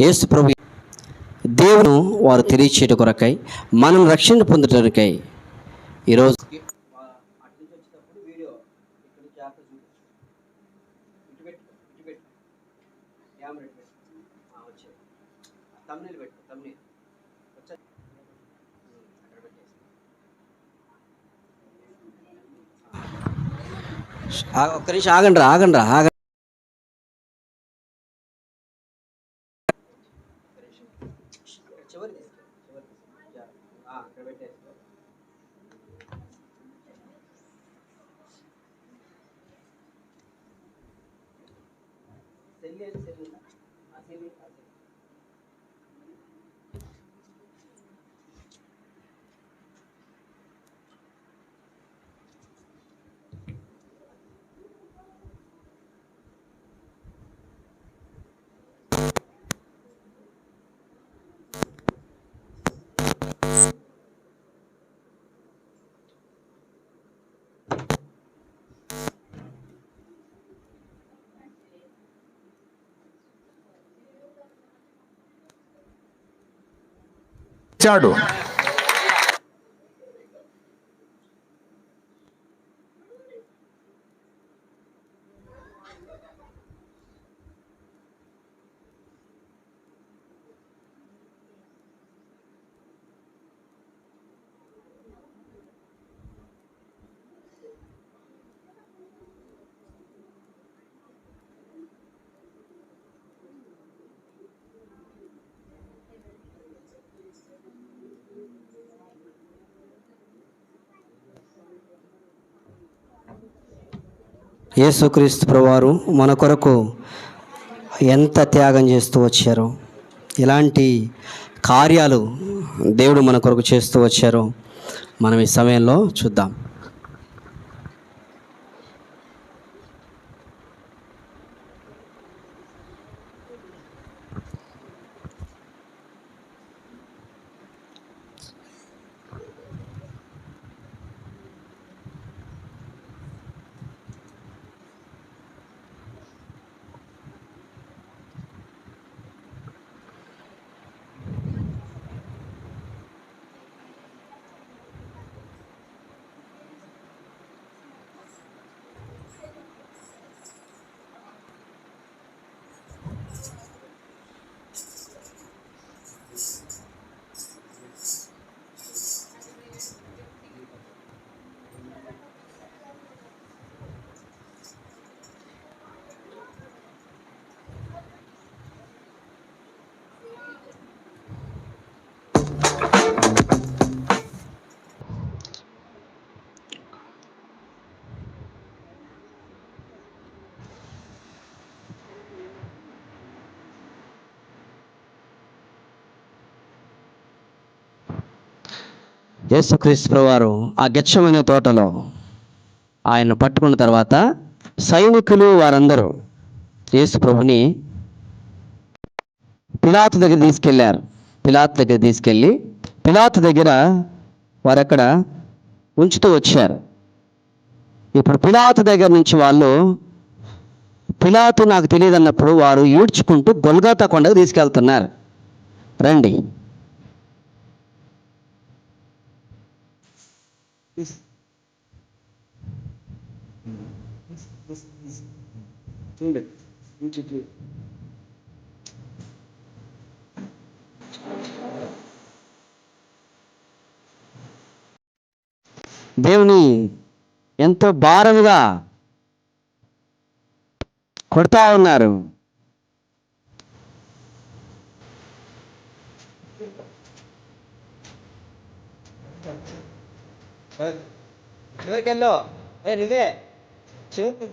యేసు ప్రభు దేవును వారు తెలియచేయట కొరకై మనం రక్షణ పొందటానికై ఈరోజు ఒక్క నిమిషం ఆగండి రా ఆగండి. రా ఆగండి ఇచ్చాడు యేసుక్రీస్తు ప్రవారు మన కొరకు ఎంత త్యాగం చేస్తూ వచ్చారో ఇలాంటి కార్యాలు దేవుడు మన కొరకు చేస్తూ వచ్చారు మనం ఈ సమయంలో చూద్దాం. యేసుక్రీస్తు ప్రభువారు ఆ గెచ్చమైన తోటలో ఆయన పట్టుకున్న తర్వాత సైనికులు వారందరూ యేసు ప్రభుని పిలాతు దగ్గర తీసుకెళ్ళారు. పిలాత్ దగ్గర తీసుకెళ్ళి పిలాతు దగ్గర వారు అక్కడ ఉంచుతూ వచ్చారు. ఇప్పుడు పిలాతు దగ్గర నుంచి వాళ్ళు పిలాతు నాకు తెలియదు అన్నప్పుడు వారు ఈడ్చుకుంటూ గొల్గాతా కొండకు తీసుకెళ్తున్నారు. రండి. దేవుని ఎంతో భారముగా కొడతా ఉన్నారు. చివరికెళ్ళో ఏ నువ్వే? చివరికి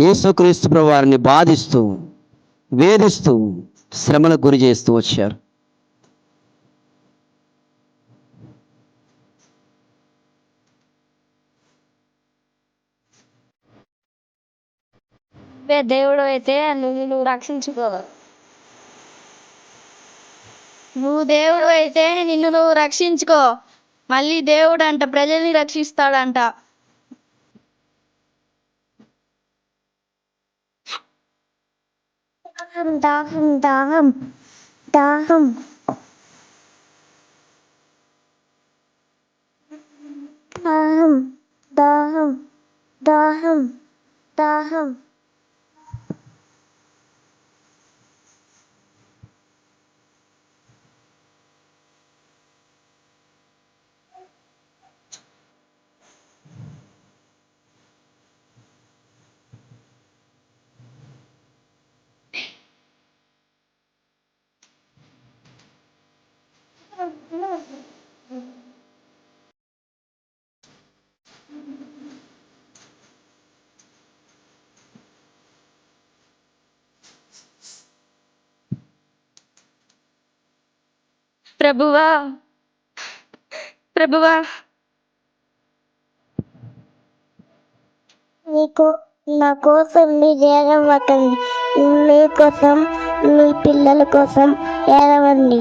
యేసుక్రీస్తు ప్రభువారిని బాధిస్తూ వేధిస్తూ శ్రమలకు గురి చేస్తూ వచ్చారు. దేవుడు అయితే నువ్వు నువ్వు రక్షించుకో. నువ్వు దేవుడు అయితే నిన్ను నువ్వు రక్షించుకో. మళ్ళీ దేవుడు అంట ప్రజల్ని రక్షిస్తాడంట. Dağım, dağım, dağım, dağım. Dağım, dağım, dağım, dağım. ప్రభువా ప్రభువా. మీకు నా కోసం మీ ఏడవకండి మీ కోసం మీ పిల్లల కోసం ఏడవండి